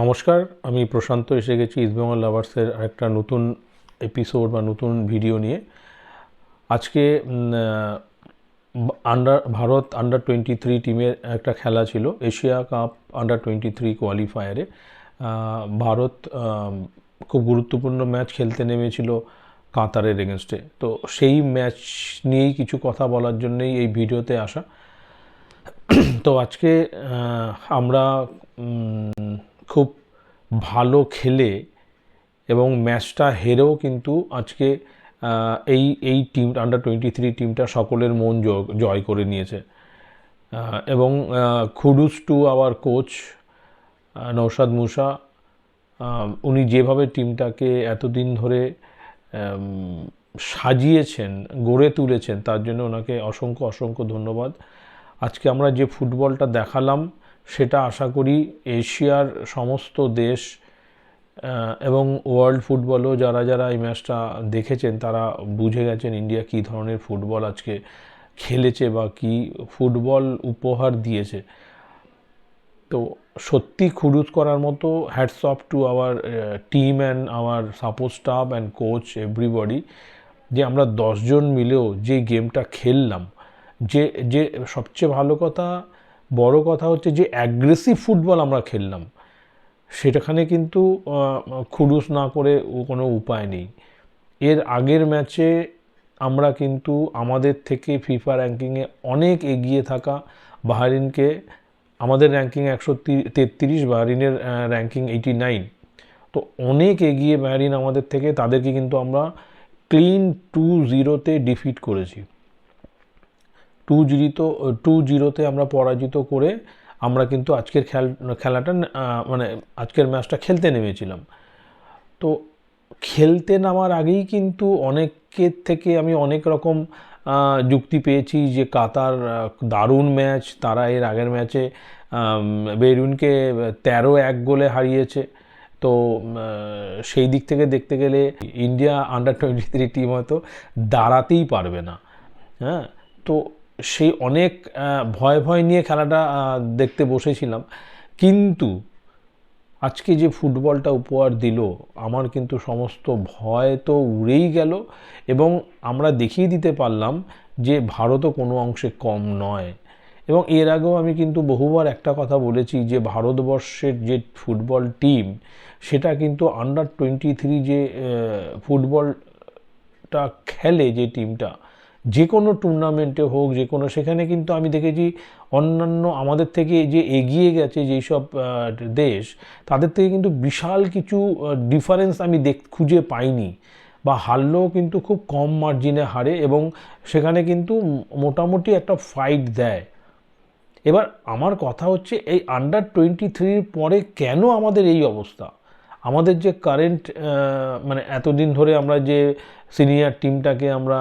নমস্কার, আমি প্রশান্ত, এসে গেছি ইস্টবেঙ্গল লাভার্সের আরেকটা নতুন এপিসোড বা নতুন ভিডিও নিয়ে। আজকে under Bharat under twenty three টিমের একটা খেলা ছিল, Asia cup under twenty three কোয়ালিফায়ারে Bharat খুব গুরুত্বপূর্ণ ম্যাচ খেলতে নেমেছিল কাতারের এগেনস্টে তো সেই ম্যাচ নিয়েই কিছু কথা বলার জন্যই এই ভিডিওতে আসা। তো আজকে আমরা খুব ভালো খেলে এবং ম্যাচটা হেরেও কিন্তু আজকে এই এই টিম আন্ডার টোয়েন্টি থ্রি টিমটা সকলের মন জয় করে নিয়েছে। এবং kudos to our coach Naushad Moosa. উনি যেভাবে টিমটাকে এতদিন ধরে সাজিয়েছেন, গড়ে তুলেছেন, তার জন্য ওনাকে অসংখ্য অসংখ্য ধন্যবাদ। আজকে আমরা যে ফুটবলটা দেখালাম সেটা আশা করি এশিয়ার সমস্ত দেশ এবং ওয়ার্ল্ড ফুটবলও যারা যারা এই ম্যাচটা দেখেছেন তারা বুঝে গেছেন ইন্ডিয়া কী ধরনের ফুটবল আজকে খেলেছে বা কী ফুটবল উপহার দিয়েছে। তো সত্যি খুরুজ করার মতো hats off to our team and our support staff and coach everybody যে আমরা দশজন মিলেও যে গেমটা খেললাম, যে যে সবচেয়ে ভালো কথা বড় কথা হচ্ছে যে অ্যাগ্রেসিভ ফুটবল আমরা খেললাম। সেটাখানে কিন্তু খুরুস না করে কোনো উপায় নেই। এর আগের ম্যাচে আমরা কিন্তু আমাদের থেকে ফিফা র্যাঙ্কিংয়ে অনেক এগিয়ে থাকা বাহারিনকে, আমাদের র্যাঙ্কিং একশো তেত্রিশ, বাহারিনের র্যাঙ্কিং এইটি নাইন তো অনেক এগিয়ে বাহারিন আমাদের থেকে, তাদেরকে কিন্তু আমরা ক্লিন টু জিরোতে ডিফিট করেছি। টু জিরো টু জিরোতে আমরা পরাজিত করে আমরা কিন্তু আজকের খেল, খেলাটা মানে আজকের ম্যাচটা খেলতে নেমেছিলাম। তো খেলতে নামার আগেই কিন্তু অনেকের থেকে আমি অনেক রকম যুক্তি পেয়েছি যে কাতার দারুণ ম্যাচ, তারা এর আগের ম্যাচে বেরুনকে তেরো এক গোলে হারিয়েছে। তো সেই দিক থেকে দেখতে গেলে India under twenty three team হয়তো দাঁড়াতেই পারবে না। হ্যাঁ তো সেই অনেক ভয় ভয় নিয়ে খেলাটা দেখতে বসেছিলাম। কিন্তু আজকে যে ফুটবলটা উপহার দিল, আমার কিন্তু সমস্ত ভয় তো উড়েই গেল এবং আমরা দেখিয়ে দিতে পারলাম যে ভারতও কোনো অংশে কম নয়। এবং এর আগেও আমি কিন্তু বহুবার একটা কথা বলেছি যে ভারতবর্ষের যে ফুটবল টিম, সেটা কিন্তু আন্ডার টোয়েন্টি থ্রি যে ফুটবলটা খেলে যে টিমটা যে কোনো টুর্নামেন্টে হোক যে কোনো সেখানে কিন্তু আমি দেখেছি অন্যান্য আমাদের থেকে যে এগিয়ে গেছে যেই সব দেশ, তাদের থেকে কিন্তু বিশাল কিছু ডিফারেন্স আমি দেখ, খুঁজে পাইনি। বা হারলেও কিন্তু খুব কম মার্জিনে হারে এবং সেখানে কিন্তু মোটামুটি একটা ফাইট দেয়। এবার আমার কথা হচ্ছে, এই আন্ডার টোয়েন্টি থ্রির পরে কেন আমাদের এই অবস্থা? আমাদের যে কারেন্ট মানে এতদিন ধরে আমরা যে সিনিয়র টিমটাকে আমরা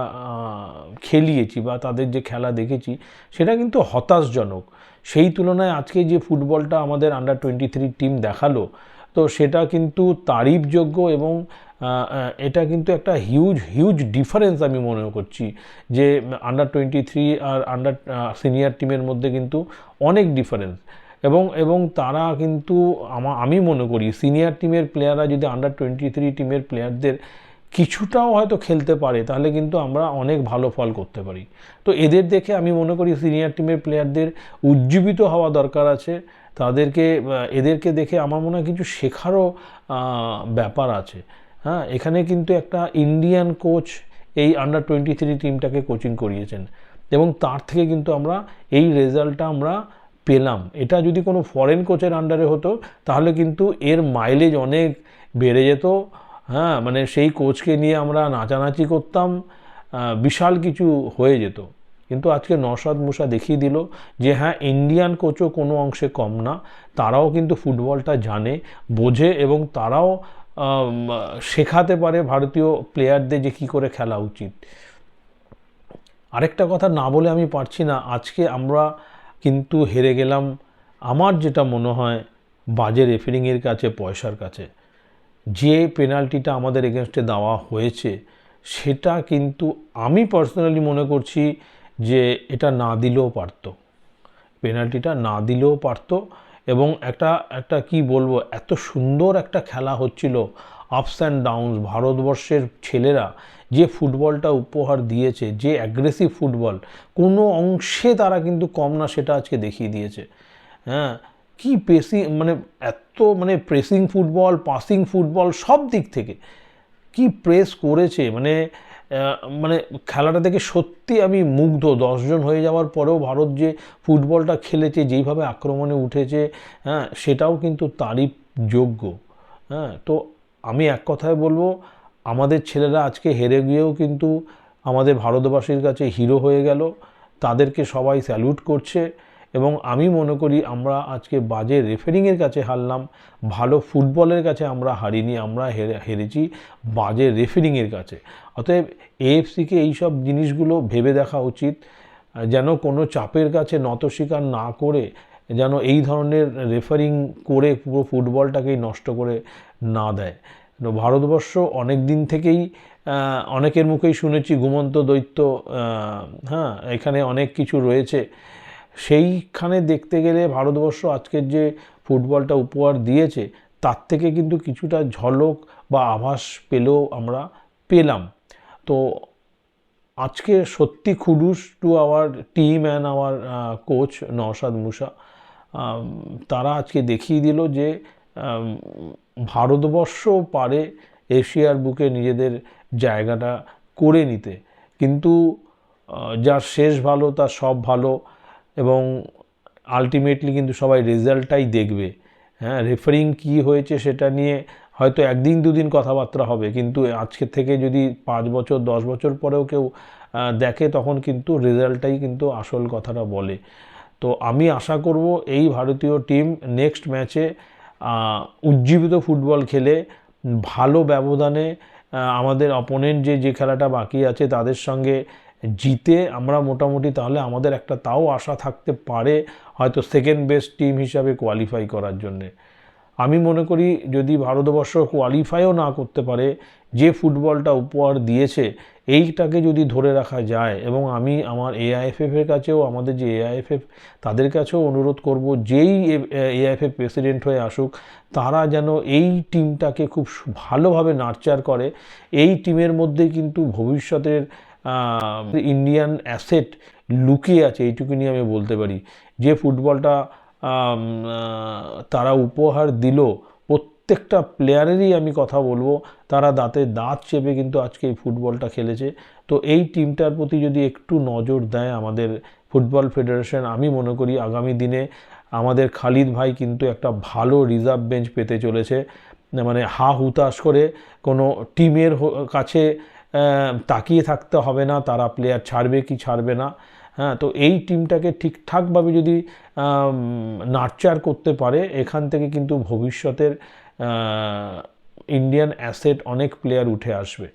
খেলিয়েছি বা তাদের যে খেলা দেখেছি, সেটা কিন্তু হতাশজনক। সেই তুলনায় আজকে যে ফুটবলটা আমাদের আন্ডার টোয়েন্টি থ্রি টিম দেখাল, তো সেটা কিন্তু তারিফযোগ্য এবং এটা কিন্তু একটা হিউজ হিউজ ডিফারেন্স আমি মনে করছি যে আন্ডার টোয়েন্টি থ্রি আর আন্ডার সিনিয়র টিমের মধ্যে কিন্তু অনেক ডিফারেন্স এবং এবং তারা কিন্তু আমা, আমি মনে করি সিনিয়র টিমের প্লেয়াররা যদি আন্ডার টোয়েন্টি থ্রি টিমের প্লেয়ারদের কিছুটাও হয়তো খেলতে পারে, তাহলে কিন্তু আমরা অনেক ভালো ফল করতে পারি। তো এদের দেখে আমি মনে করি সিনিয়র টিমের প্লেয়ারদের উজ্জীবিত হওয়া দরকার আছে। তাদেরকে এদেরকে দেখে আমার মনে হয় কিছু শেখারও ব্যাপার আছে। হ্যাঁ এখানে কিন্তু একটা ইন্ডিয়ান কোচ এই আন্ডার টোয়েন্টি থ্রি টিমটাকে কোচিং করিয়েছেন। এবং তার থেকে কিন্তু আমরা এই রেজাল্টটা আমরা পেলাম। এটা যদি কোনো ফরেন কোচের আন্ডারে হতো, তাহলে কিন্তু এর মাইলেজ অনেক বেড়ে যেত। হ্যাঁ মানে সেই কোচকে নিয়ে আমরা নাচানাচি করতাম বিশাল কিছু হয়ে যেত। কিন্তু আজকে নসাদ মুসা দেখিয়ে দিল যে হ্যাঁ ইন্ডিয়ান কোচও কোনো অংশে কম না, তারাও কিন্তু ফুটবলটা জানে, বোঝে এবং তারাও শেখাতে পারে ভারতীয় প্লেয়ারদের যে কী করে খেলা উচিত। আরেকটা কথা না বলে আমি পারছি না, আজকে আমরা কিন্তু হেরে গেলাম। আমার যেটা মনে হয়, বাজে রেফারিংয়ের কাছে, পয়সার কাছে। যে পেনাল্টিটা আমাদের এগেনস্টে দেওয়া হয়েছে, সেটা কিন্তু আমি পার্সোনালি মনে করছি যে এটা না দিলেও পারতো। পেনাল্টিটা না দিলেও পারতো এবং একটা একটা কি বলব, এত সুন্দর একটা খেলা হচ্ছিল আপস অ্যান্ড ডাউনস ভারতবর্ষের ছেলেরা যে ফুটবলটা উপহার দিয়েছে, যে অ্যাগ্রেসিভ ফুটবল, কোনো অংশে তারা কিন্তু কম না, সেটা আজকে দেখিয়ে দিয়েছে। হ্যাঁ কি প্রেসিং মানে এত মানে প্রেসিং ফুটবল পাসিং ফুটবল সব দিক থেকে কি প্রেস করেছে? মানে মানে খেলাটা দেখে সত্যি আমি মুগ্ধ। দশজন হয়ে যাওয়ার পরেও ভারত যে ফুটবলটা খেলেছে, যেইভাবে আক্রমণে উঠেছে হ্যাঁ সেটাও কিন্তু তারই যোগ্য। হ্যাঁ তো আমি এক কথায় বলব, আমাদের ছেলেরা আজকে হেরে গিয়েও কিন্তু আমাদের ভারতবাসীর কাছে হিরো হয়ে গেল। তাদেরকে সবাই স্যালুট করছে। এবং আমি মনে করি আমরা আজকে বাজে রেফারিংয়ের কাছে হারলাম, ভালো ফুটবলের কাছে আমরা হারিনি, আমরা হেরে, হেরেছি বাজে রেফারিংয়ের কাছে। অতএব এএফসিকে এইসব জিনিসগুলো ভেবে দেখা উচিত, যেন কোনো চাপের কাছে নত স্বীকার না করে, যেন এই ধরনের রেফারিং করে পুরো ফুটবলটাকেই নষ্ট করে না দেয়। ভারতবর্ষ অনেক দিন থেকেই অনেকের মুখেই শুনেছি, ঘুমন্ত দৈত্য হ্যাঁ এখানে অনেক কিছু রয়েছে। সেইখানে দেখতে গেলে ভারতবর্ষ আজকের যে ফুটবলটা উপহার দিয়েছে, তার থেকে কিন্তু কিছুটা ঝলক বা আভাস পেলেও আমরা পেলাম। তো আজকে সত্যি kudos to our team and our coach Naushad Moosa. তারা আজকে দেখিয়ে দিল যে ভারতবর্ষ পারে এশিয়ার বুকে নিজেদের জায়গাটা করে নিতে। কিন্তু যার শেষ ভালো, তার সব ভালো এবং আলটিমেটলি কিন্তু সবাই রেজাল্টটাই দেখবে। হ্যাঁ রেফারিং কী হয়েছে সেটা নিয়ে হয়তো একদিন দুদিন কথাবার্তা হবে, কিন্তু আজকে থেকে যদি পাঁচ বছর, দশ বছর পরেও কেউ দেখে তখন কিন্তু রেজাল্টটাই কিন্তু আসল কথাটা বলে। তো আমি আশা করব এই ভারতীয় টিম নেক্সট ম্যাচে উজ্জীবিত ফুটবল খেলে ভালো ব্যবধানে আমাদের অপোনেন্ট যে যে খেলাটা বাকি আছে তাদের সঙ্গে জিতে আমরা মোটামুটি তাহলে আমাদের একটা তাও আশা থাকতে পারে হয়তো সেকেন্ড বেস্ট টিম হিসাবে কোয়ালিফাই করার জন্যে। আমি মনে করি যদি ভারতবর্ষ কোয়ালিফাইও না করতে পারে, যে ফুটবলটা উপহার দিয়েছে, এইটাকে যদি ধরে রাখা যায় এবং আমি আমার এআইএফএফের কাছেও, আমাদের যে এআইএফএফ তাদের কাছেও অনুরোধ করব, যেই এআইএফএফ প্রেসিডেন্ট হয়ে আসুক, তারা যেন এই টিমটাকে খুব ভালোভাবে নার্চার করে। এই টিমের মধ্যে কিন্তু ভবিষ্যতের ইন্ডিয়ান অ্যাসেট লুকিয়ে আছে, এইটুকু নিয়ে আমি বলতে পারি। যে ফুটবলটা তারা উপহার দিল, প্রত্যেকটা প্লেয়ারেরই আমি কথা বলব, তারা দাঁতে দাঁত চেপে কিন্তু আজকে এই ফুটবলটা খেলেছে। তো এই টিমটার প্রতি যদি একটু নজর দেয় আমাদের ফুটবল ফেডারেশন আমি মনে করি আগামী দিনে আমাদের খালিদ ভাই কিন্তু একটা ভালো রিজার্ভ বেঞ্চ পেতে চলেছে। মানে হা হুতাশ করে কোনো টিমের কাছে তাকিয়ে থাকতে হবে না, তারা প্লেয়ার ছাড়বে কি ছাড়বে না। হ্যাঁ তো এই টিমটাকে ঠিকঠাকভাবে যদি নার্চার করতে পারে, এখান থেকে কিন্তু ভবিষ্যতের ইন্ডিয়ান অ্যাসেট অনেক প্লেয়ার উঠে আসবে।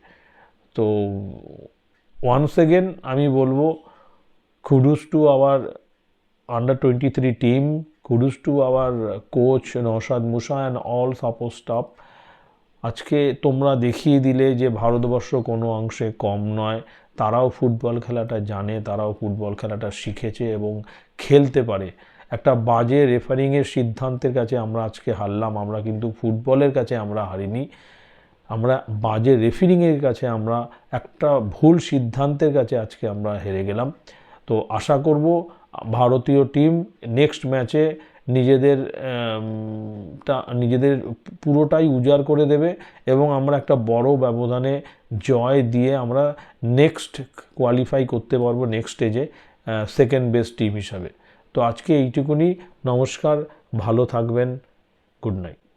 তো ওয়ান্স এগেন আমি বলব, kudos to our under 23 team kudos to our coach Naushad Moosa and all support staff আজকে তোমরা দেখিয়ে দিলে যে ভারতবর্ষ কোনো অংশে কম নয়। তারাও ফুটবল খেলাটা জানে, তারাও ফুটবল খেলাটা শিখেছে এবং খেলতে পারে। একটা বাজে রেফারিংয়ের সিদ্ধান্তের কাছে আমরা আজকে হারলাম, আমরা কিন্তু ফুটবলের কাছে আমরা হারিনি। আমরা বাজে রেফারিংয়ের কাছে আমরা, একটা ভুল সিদ্ধান্তের কাছে আজকে আমরা হেরে গেলাম। তো আশা করব ভারতীয় টিম নেক্সট ম্যাচে নিজেদের নিজেদের পুরোটাই উজাড় করে দেবে এবং আমরা একটা বড় ব্যবধানে জয় দিয়ে আমরা নেক্সট কোয়ালিফাই করতে পারব নেক্সট স্টেজে সেকেন্ড বেস্ট টিম হিসাবে। তো আজকে এইটুকুনি, নমস্কার, ভালো থাকবেন গুড নাইট